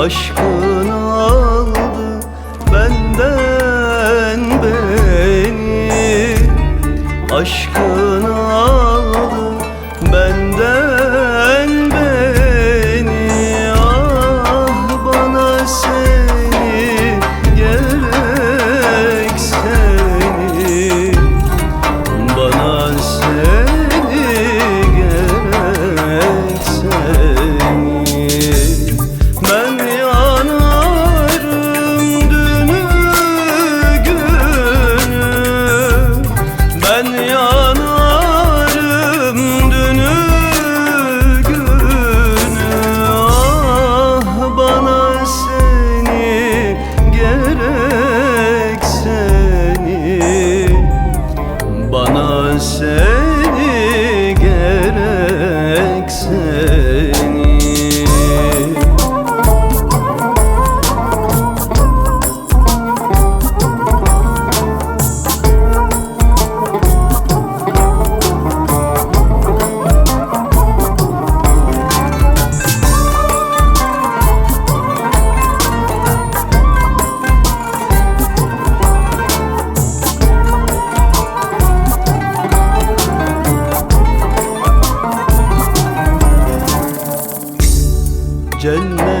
Aşkın aldı benden beni. Aşkın aşık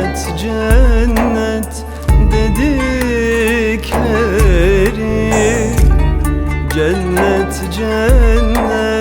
cennet cennet dedikleri. Cennet cennet